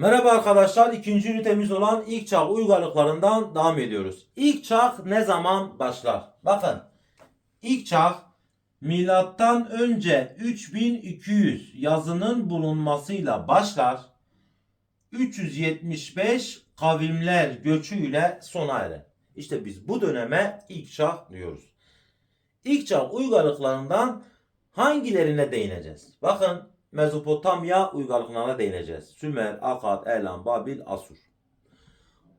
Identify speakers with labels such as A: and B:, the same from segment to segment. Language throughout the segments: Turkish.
A: Merhaba arkadaşlar. ikinci ünitemiz olan ilk çağ uygarlıklarından devam ediyoruz. İlk çağ ne zaman başlar? Bakın. İlk çağ milattan önce 3200 yazının bulunmasıyla başlar. 375 kavimler göçüyle sona erer. İşte biz bu döneme ilk çağ diyoruz. İlk çağ uygarlıklarından hangilerine değineceğiz? Bakın Mezopotamya uygarlıklarına değineceğiz. Sümer, Akkad, Elam, Babil, Asur.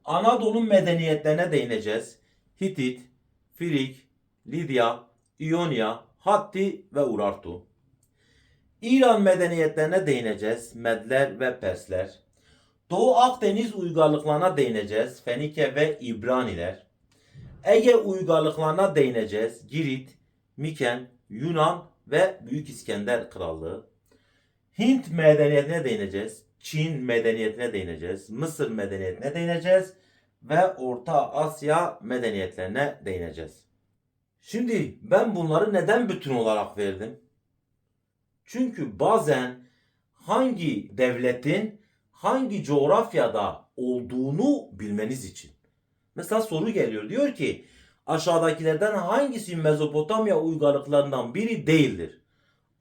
A: Anadolu medeniyetlerine değineceğiz. Hitit, Filik, Lidya, İonya, Hatti ve Urartu. İran medeniyetlerine değineceğiz. Medler ve Persler. Doğu Akdeniz uygarlıklarına değineceğiz. Fenike ve İbraniler. Ege uygarlıklarına değineceğiz. Girit, Miken, Yunan ve Büyük İskender Krallığı. Hint medeniyetine değineceğiz. Çin medeniyetine değineceğiz. Mısır medeniyetine değineceğiz. Ve Orta Asya medeniyetlerine değineceğiz. Şimdi ben bunları neden bütün olarak verdim? Çünkü bazen hangi devletin hangi coğrafyada olduğunu bilmeniz için. Mesela soru geliyor. Diyor ki aşağıdakilerden hangisi Mezopotamya uygarlıklarından biri değildir?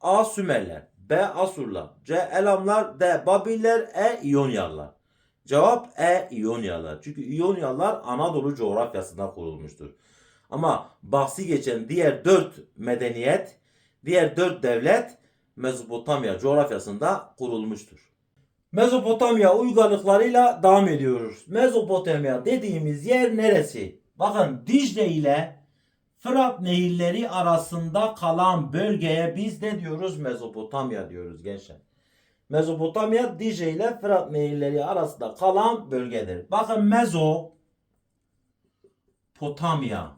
A: A. Sümerler B. Asurlar C. Elamlar D. Babiller E. İyonyalılar Cevap E. İyonyalılar. Çünkü İyonyalılar Anadolu coğrafyasında kurulmuştur. Ama bahsi geçen diğer dört medeniyet, diğer dört devlet Mezopotamya coğrafyasında kurulmuştur. Mezopotamya uygarlıklarıyla devam ediyoruz. Mezopotamya dediğimiz yer neresi? Bakın Dicle ile Fırat nehirleri arasında kalan bölgeye biz ne diyoruz? Mezopotamya diyoruz gençler. Mezopotamya Dicle ile Fırat nehirleri arasında kalan bölgedir. Bakın Mezo Potamya.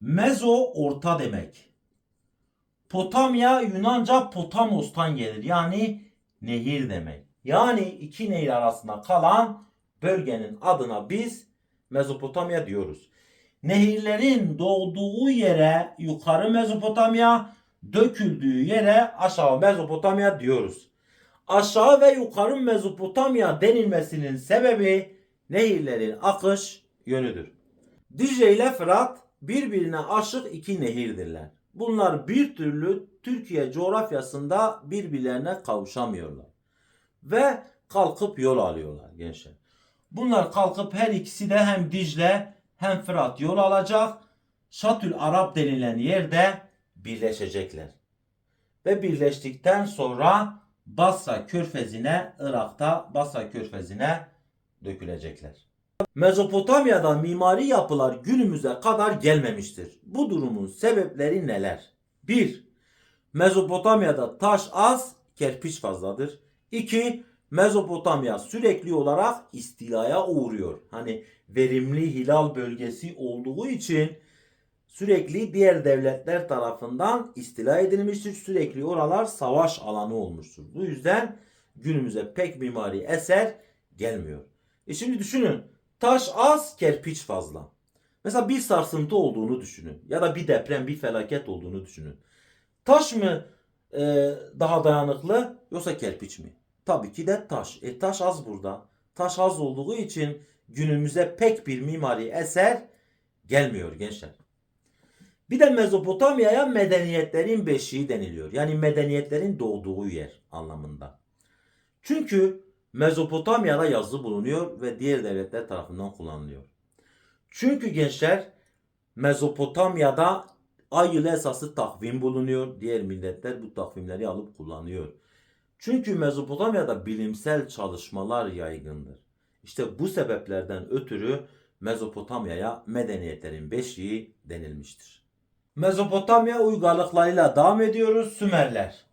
A: Mezo orta demek. Potamya Yunanca Potamos'tan gelir. Yani nehir demek. Yani iki nehir arasında kalan bölgenin adına biz Mezopotamya diyoruz. Nehirlerin doğduğu yere yukarı Mezopotamya, döküldüğü yere aşağı Mezopotamya diyoruz. Aşağı ve yukarı Mezopotamya denilmesinin sebebi nehirlerin akış yönüdür. Dicle ile Fırat birbirine aşık iki nehirdirler. Bunlar bir türlü Türkiye coğrafyasında birbirlerine kavuşamıyorlar. Ve kalkıp yol alıyorlar gençler. Bunlar kalkıp her ikisi de hem Dicle hem Fırat yol alacak. Şatül Arap denilen yerde birleşecekler. Ve birleştikten sonra Basra körfezine, Irak'ta Basra körfezine dökülecekler. Mezopotamya'da mimari yapılar günümüze kadar gelmemiştir. Bu durumun sebepleri neler? 1. Mezopotamya'da taş az, kerpiç fazladır. 2. Mezopotamya sürekli olarak istilaya uğruyor. Hani verimli hilal bölgesi olduğu için sürekli diğer devletler tarafından istila edilmiştir. Sürekli oralar savaş alanı olmuştur. Bu yüzden günümüze pek mimari eser gelmiyor. E şimdi düşünün taş az kerpiç fazla. Mesela bir sarsıntı olduğunu düşünün ya da bir deprem bir felaket olduğunu düşünün. Taş mı e, daha dayanıklı yoksa kerpiç mi? Tabii ki de taş. E taş az burada. Taş az olduğu için günümüze pek bir mimari eser gelmiyor gençler. Bir de Mezopotamya'ya medeniyetlerin beşiği deniliyor. Yani medeniyetlerin doğduğu yer anlamında. Çünkü Mezopotamya'da yazı bulunuyor ve diğer devletler tarafından kullanılıyor. Çünkü gençler Mezopotamya'da ay yılı esası takvim bulunuyor. Diğer milletler bu takvimleri alıp kullanıyor. Çünkü Mezopotamya'da bilimsel çalışmalar yaygındır. İşte bu sebeplerden ötürü Mezopotamya'ya medeniyetlerin beşiği denilmiştir. Mezopotamya uygarlıklarıyla devam ediyoruz. Sümerler.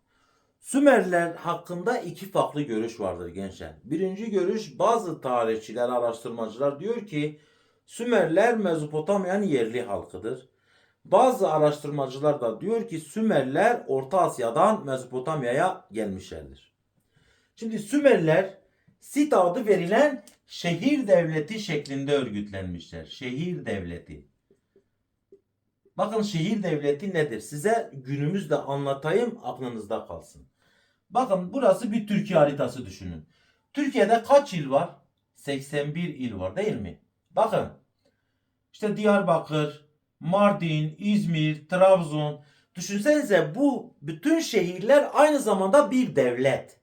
A: Sümerler hakkında iki farklı görüş vardır gençler. Birinci görüş bazı tarihçiler, araştırmacılar diyor ki Sümerler Mezopotamya'nın yerli halkıdır. Bazı araştırmacılar da diyor ki Sümerler Orta Asya'dan Mezopotamya'ya gelmişlerdir. Şimdi Sümerler Sit adı verilen şehir devleti şeklinde örgütlenmişler. Şehir devleti. Bakın şehir devleti nedir? Size günümüzde anlatayım aklınızda kalsın. Bakın burası bir Türkiye haritası düşünün. Türkiye'de kaç il var? 81 il var değil mi? Bakın. İşte Diyarbakır, Mardin, İzmir, Trabzon. Düşünsenize bu bütün şehirler aynı zamanda bir devlet.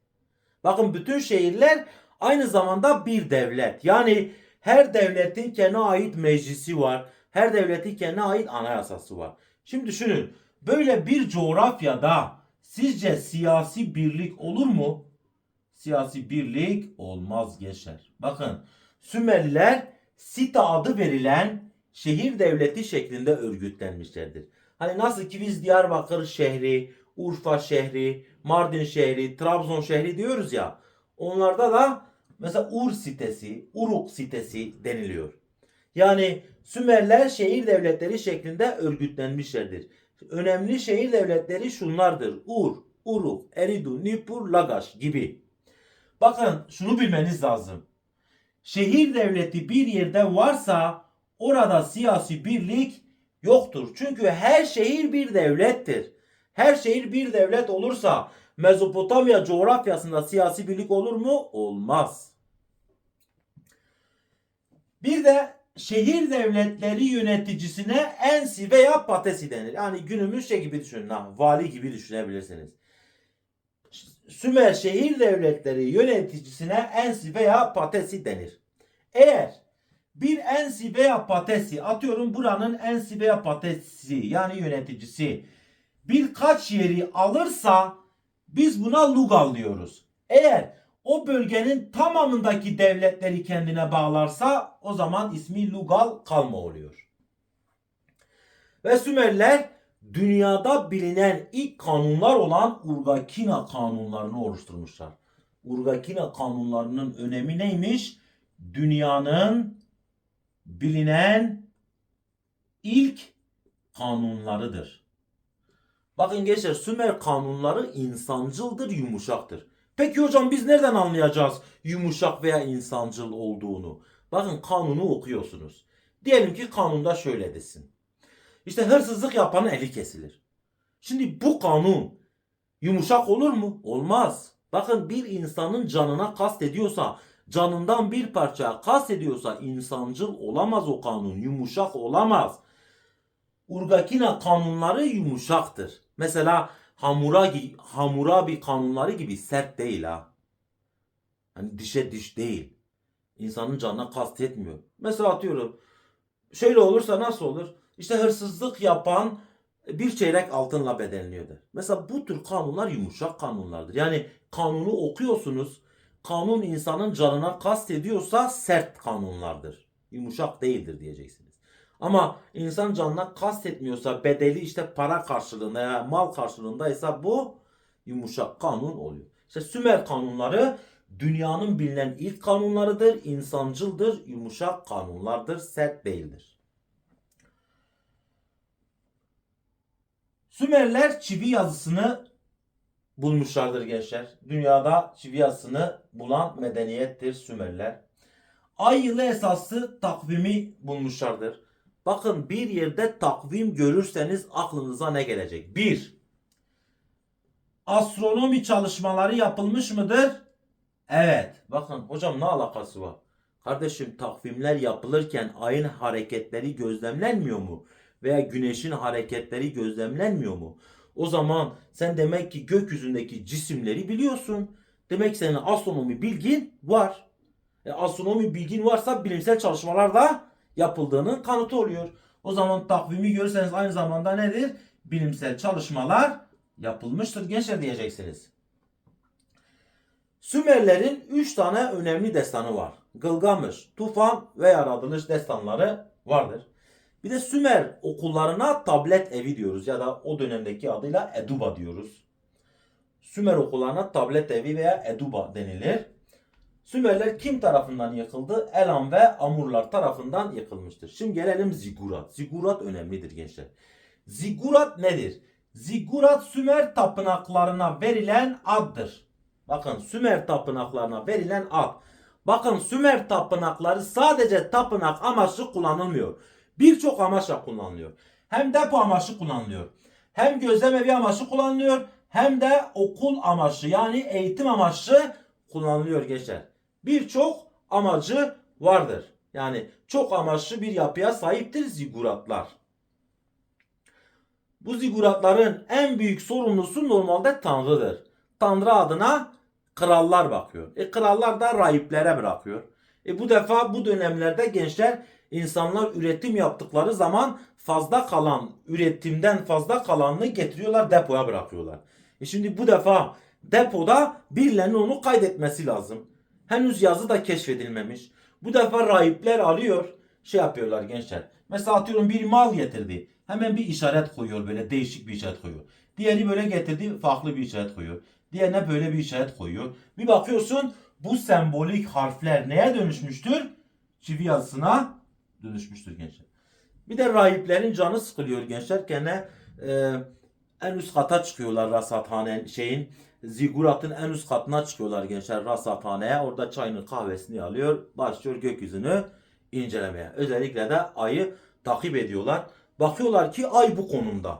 A: Bakın bütün şehirler aynı zamanda bir devlet. Yani her devletin kendine ait meclisi var. Her devletin kendine ait anayasası var. Şimdi düşünün. Böyle bir coğrafyada sizce siyasi birlik olur mu? Siyasi birlik olmaz geçer. Bakın Sümerliler Sita adı verilen şehir devleti şeklinde örgütlenmişlerdir. Hani nasıl ki biz Diyarbakır şehri, Urfa şehri, Mardin şehri, Trabzon şehri diyoruz ya. Onlarda da mesela Ur sitesi, Uruk sitesi deniliyor. Yani Sümerler şehir devletleri şeklinde örgütlenmişlerdir. Önemli şehir devletleri şunlardır. Ur, Uruk, Eridu, Nippur, Lagash gibi. Bakın şunu bilmeniz lazım. Şehir devleti bir yerde varsa orada siyasi birlik yoktur. Çünkü her şehir bir devlettir. Her şehir bir devlet olursa Mezopotamya coğrafyasında siyasi birlik olur mu? Olmaz. Bir de şehir devletleri yöneticisine ensi veya patesi denir. Yani günümüz şey gibi düşünün. Ha, vali gibi düşünebilirsiniz. Sümer şehir devletleri yöneticisine ensi veya patesi denir. Eğer bir ensi veya patesi atıyorum buranın ensi veya patesi yani yöneticisi birkaç yeri alırsa biz buna lugal diyoruz. Eğer o bölgenin tamamındaki devletleri kendine bağlarsa o zaman ismi lugal kalma oluyor. Ve Sümerliler dünyada bilinen ilk kanunlar olan Urgakina kanunlarını oluşturmuşlar. Urgakina kanunlarının önemi neymiş? Dünyanın bilinen ilk kanunlarıdır. Bakın gençler Sümer kanunları insancıldır, yumuşaktır. Peki hocam biz nereden anlayacağız yumuşak veya insancıl olduğunu? Bakın kanunu okuyorsunuz. Diyelim ki kanunda şöyle desin. İşte hırsızlık yapanın eli kesilir. Şimdi bu kanun yumuşak olur mu? Olmaz. Bakın bir insanın canına kast ediyorsa, canından bir parça kast ediyorsa insancıl olamaz o kanun. Yumuşak olamaz. Urgakina kanunları yumuşaktır. Mesela Hamuragi, Hammurabi kanunları gibi sert değil ha. Hani dişe diş değil. İnsanın canına kastetmiyor. Mesela atıyorum. Şöyle olursa nasıl olur? İşte hırsızlık yapan bir çeyrek altınla bedelliyordur. Mesela bu tür kanunlar yumuşak kanunlardır. Yani kanunu okuyorsunuz. Kanun insanın canına kastediyorsa sert kanunlardır. Yumuşak değildir diyeceksiniz. Ama insan canına kastetmiyorsa bedeli işte para karşılığında ya mal karşılığındaysa bu yumuşak kanun oluyor. İşte Sümer kanunları dünyanın bilinen ilk kanunlarıdır. insancıldır, yumuşak kanunlardır, sert değildir. Sümerler çivi yazısını bulmuşlardır gençler. Dünyada çivi yazısını bulan medeniyettir Sümerler. Ay yılı esaslı takvimi bulmuşlardır. Bakın bir yerde takvim görürseniz aklınıza ne gelecek? 1. Astronomi çalışmaları yapılmış mıdır? Evet. Bakın hocam ne alakası var? Kardeşim takvimler yapılırken ayın hareketleri gözlemlenmiyor mu? Veya güneşin hareketleri gözlemlenmiyor mu? O zaman sen demek ki gökyüzündeki cisimleri biliyorsun. Demek senin astronomi bilgin var. E, astronomi bilgin varsa bilimsel çalışmalar da yapıldığının kanıtı oluyor. O zaman takvimi görürseniz aynı zamanda nedir? Bilimsel çalışmalar yapılmıştır gençler diyeceksiniz. Sümerlerin 3 tane önemli destanı var. Gılgamış, Tufan ve Yaratılış destanları vardır. Bir de Sümer okullarına tablet evi diyoruz ya da o dönemdeki adıyla Eduba diyoruz. Sümer okullarına tablet evi veya Eduba denilir. Sümerler kim tarafından yıkıldı? Elam ve Amurlar tarafından yıkılmıştır. Şimdi gelelim Zigurat. Zigurat önemlidir gençler. Zigurat nedir? Zigurat Sümer tapınaklarına verilen addır. Bakın Sümer tapınaklarına verilen ad. Bakın Sümer tapınakları sadece tapınak amaçlı kullanılmıyor. Birçok amaçla kullanılıyor. Hem depo amaçlı kullanılıyor. Hem gözlem evi amaçlı kullanılıyor. Hem de okul amaçlı yani eğitim amaçlı kullanılıyor gençler. Birçok amacı vardır. Yani çok amaçlı bir yapıya sahiptir ziguratlar. Bu ziguratların en büyük sorumlusu normalde Tanrı'dır. Tanrı adına krallar bakıyor. E krallar da rahiplere bırakıyor. E bu defa bu dönemlerde gençler insanlar üretim yaptıkları zaman fazla kalan üretimden fazla kalanını getiriyorlar depoya bırakıyorlar. E şimdi bu defa depoda birilerinin onu kaydetmesi lazım. Henüz yazı da keşfedilmemiş. Bu defa rahipler alıyor şey yapıyorlar gençler. Mesela atıyorum bir mal getirdi. Hemen bir işaret koyuyor böyle değişik bir işaret koyuyor. Diğeri böyle getirdi farklı bir işaret koyuyor. Diğerine böyle bir işaret koyuyor. Bir bakıyorsun bu sembolik harfler neye dönüşmüştür? Çivi yazısına dönüşmüştür gençler. Bir de rahiplerin canı sıkılıyor gençler. Gene e, en üst kata çıkıyorlar rasathane şeyin ziguratın en üst katına çıkıyorlar gençler rasathaneye. Orada çayını kahvesini alıyor. Başlıyor gökyüzünü incelemeye. Özellikle de ayı takip ediyorlar. Bakıyorlar ki ay bu konumda.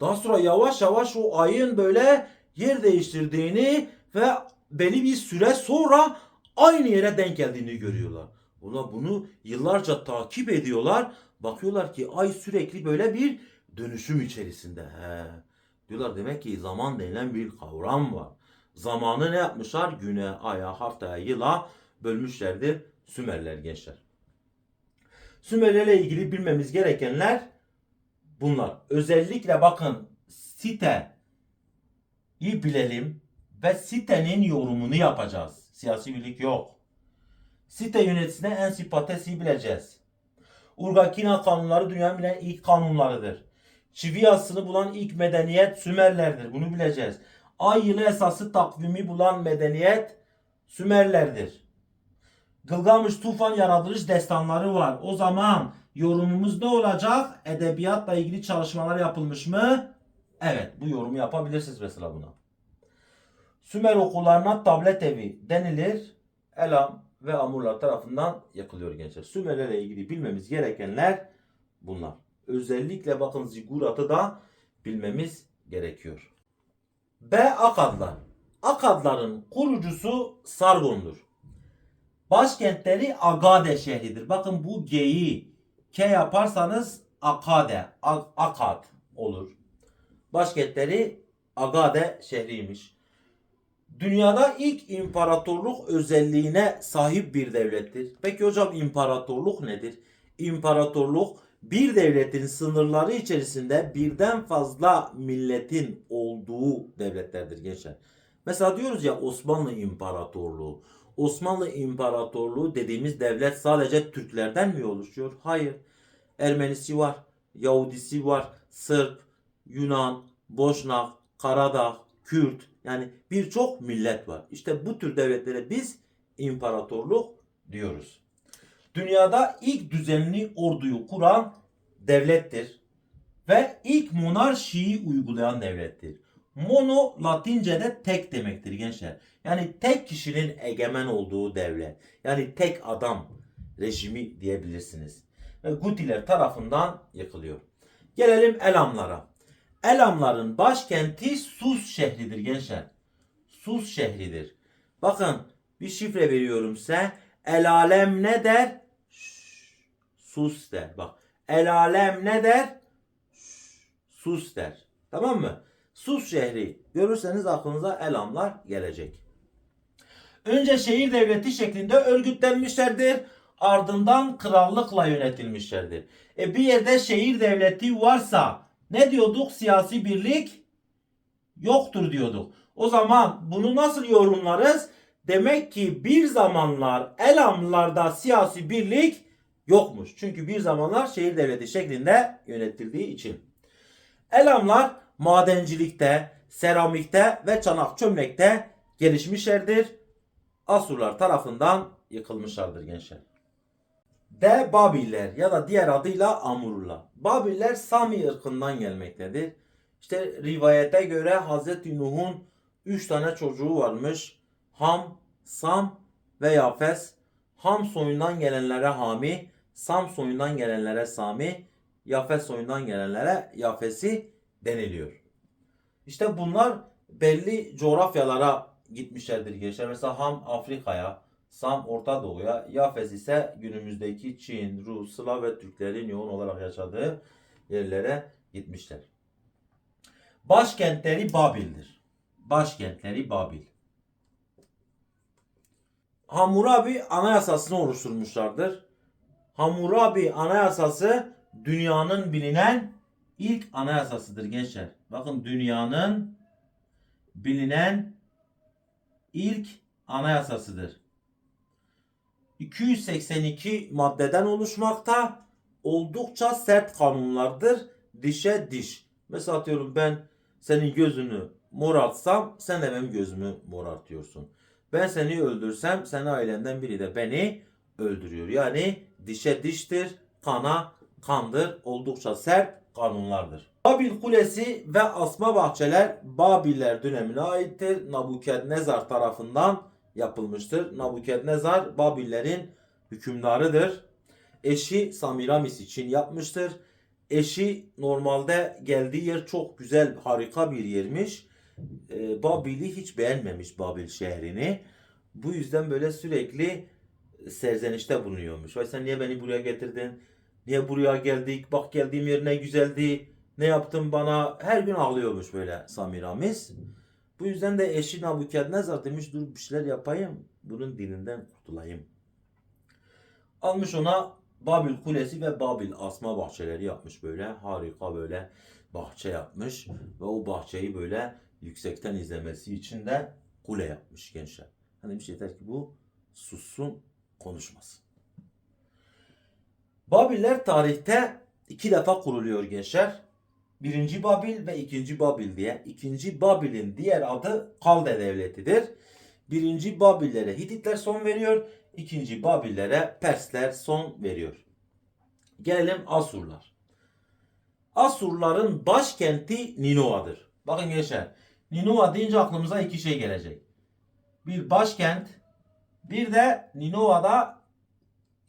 A: Daha sonra yavaş yavaş o ayın böyle yer değiştirdiğini ve belli bir süre sonra aynı yere denk geldiğini görüyorlar. Ulan bunu yıllarca takip ediyorlar. Bakıyorlar ki ay sürekli böyle bir dönüşüm içerisinde. He. Diyorlar demek ki zaman denilen bir kavram var. Zamanı ne yapmışlar? Güne, aya, haftaya, yıla bölmüşlerdir Sümerler gençler. Sümerlerle ilgili bilmemiz gerekenler bunlar. Özellikle bakın site iyi bilelim ve sitenin yorumunu yapacağız. Siyasi birlik yok. Site yöneticisine en sipatesi bileceğiz. Urgakina kanunları dünyanın bilen ilk kanunlarıdır. Çivi yazısını bulan ilk medeniyet Sümerlerdir. Bunu bileceğiz. Ay yılı esası takvimi bulan medeniyet Sümerlerdir. Gılgamış Tufan yaratılış destanları var. O zaman yorumumuz ne olacak? Edebiyatla ilgili çalışmalar yapılmış mı? Evet bu yorumu yapabilirsiniz mesela buna. Sümer okullarına tablet evi denilir. Elam ve Amurlar tarafından yakılıyor gençler. Sümerlerle ilgili bilmemiz gerekenler bunlar. Özellikle bakın ziguratı da bilmemiz gerekiyor. B Akadlar. Akadların kurucusu Sargon'dur. Başkentleri Agade şehridir. Bakın bu G'yi K yaparsanız Akade, Akad olur. Başkentleri Agade şehriymiş. Dünyada ilk imparatorluk özelliğine sahip bir devlettir. Peki hocam imparatorluk nedir? İmparatorluk bir devletin sınırları içerisinde birden fazla milletin olduğu devletlerdir gençler. Mesela diyoruz ya Osmanlı İmparatorluğu. Osmanlı İmparatorluğu dediğimiz devlet sadece Türklerden mi oluşuyor? Hayır. Ermenisi var, Yahudisi var, Sırp, Yunan, Boşnak, Karadağ, Kürt yani birçok millet var. İşte bu tür devletlere biz imparatorluk diyoruz. Dünyada ilk düzenli orduyu kuran devlettir ve ilk monarşiyi uygulayan devlettir. Mono Latince'de tek demektir gençler. Yani tek kişinin egemen olduğu devlet. Yani tek adam rejimi diyebilirsiniz. Ve Gutiler tarafından yıkılıyor. Gelelim Elamlara. Elamların başkenti Sus şehridir gençler. Sus şehridir. Bakın bir şifre veriyorum size. El alem ne der? Sus der. Bak. El alem ne der? Sus der. Tamam mı? Sus şehri. Görürseniz aklınıza Elamlar gelecek. Önce şehir devleti şeklinde örgütlenmişlerdir. Ardından krallıkla yönetilmişlerdir. E bir yerde şehir devleti varsa ne diyorduk? Siyasi birlik yoktur diyorduk. O zaman bunu nasıl yorumlarız? Demek ki bir zamanlar Elamlarda siyasi birlik yokmuş. Çünkü bir zamanlar şehir devleti şeklinde yönetildiği için. Elamlar madencilikte, seramikte ve çanak çömlekte gelişmişlerdir. Asurlar tarafından yıkılmışlardır gençler. D. Babiller ya da diğer adıyla Amurlular. Babiller Sami ırkından gelmektedir. İşte rivayete göre Hazreti Nuh'un 3 tane çocuğu varmış. Ham, Sam ve Yafes. Ham soyundan gelenlere Hami, Sam soyundan gelenlere Sami, Yafes soyundan gelenlere Yafesi deniliyor. İşte bunlar belli coğrafyalara gitmişlerdir gençler. Mesela Ham Afrika'ya, Sam Orta Doğu'ya, Yafes ise günümüzdeki Çin, Rus, Slav ve Türklerin yoğun olarak yaşadığı yerlere gitmişler. Başkentleri Babil'dir. Başkentleri Babil. Hammurabi anayasasını oluşturmuşlardır. Hammurabi anayasası dünyanın bilinen ilk anayasasıdır gençler. Bakın dünyanın bilinen ilk anayasasıdır. 282 maddeden oluşmakta. Oldukça sert kanunlardır. Dişe diş. Mesela atıyorum ben senin gözünü morartsam sen de benim gözümü morartıyorsun. Ben seni öldürsem senin ailenden biri de beni öldürüyor. Yani dişe diştir, kana kandır. Oldukça sert kanunlardır. Babil Kulesi ve asma bahçeler Babiller dönemine aittir. Nabukadnezar tarafından yapılmıştır. Nabukadnezar Babillerin hükümdarıdır. Eşi Samiramis için yapmıştır. Eşi normalde geldiği yer çok güzel, harika bir yermiş. Ee, Babil'i hiç beğenmemiş Babil şehrini. Bu yüzden böyle sürekli serzenişte bulunuyormuş. Vay sen niye beni buraya getirdin? Niye buraya geldik? Bak geldiğim yer ne güzeldi. Ne yaptın bana? Her gün ağlıyormuş böyle Samiramis. Bu yüzden de eşi Nabukadnezar demiş dur bir şeyler yapayım. Bunun dininden kurtulayım. Almış ona Babil Kulesi ve Babil asma bahçeleri yapmış böyle. Harika böyle bahçe yapmış. Ve o bahçeyi böyle yüksekten izlemesi için de kule yapmış gençler. Hani bir şey yeter ki bu sussun konuşmasın. Babiller tarihte iki defa kuruluyor gençler. Birinci Babil ve ikinci Babil diye. İkinci Babil'in diğer adı Kalde Devleti'dir. Birinci Babillere Hititler son veriyor. İkinci Babillere Persler son veriyor. Gelelim Asurlar. Asurların başkenti Ninova'dır. Bakın gençler. Ninova deyince aklımıza iki şey gelecek. Bir başkent, bir de Ninova'da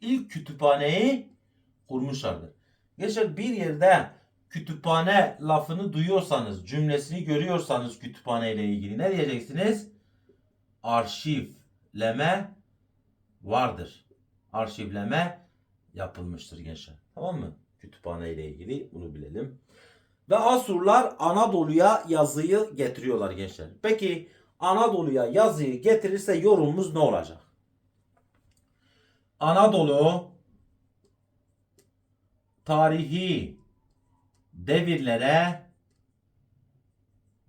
A: ilk kütüphaneyi kurmuşlardır. Gençler bir yerde kütüphane lafını duyuyorsanız, cümlesini görüyorsanız kütüphane ile ilgili ne diyeceksiniz? Arşivleme vardır. Arşivleme yapılmıştır gençler. Tamam mı? Kütüphane ile ilgili bunu bilelim. Ve Asurlar Anadolu'ya yazıyı getiriyorlar gençler. Peki Anadolu'ya yazıyı getirirse yorumumuz ne olacak? Anadolu tarihi devirlere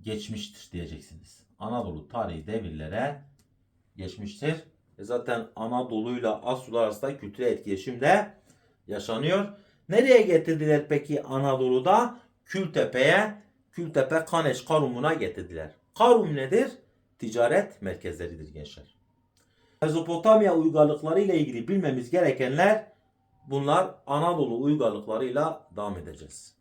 A: geçmiştir diyeceksiniz. Anadolu tarihi devirlere geçmiştir. E zaten Anadolu'yla Asurlar arasında kültürel etkileşim de yaşanıyor. Nereye getirdiler peki Anadolu'da? Kültepe'ye, Kültepe Kaneş Karum'una getirdiler. Karum nedir? Ticaret merkezleridir gençler. Mezopotamya uygarlıkları ile ilgili bilmemiz gerekenler bunlar Anadolu uygarlıklarıyla devam edeceğiz.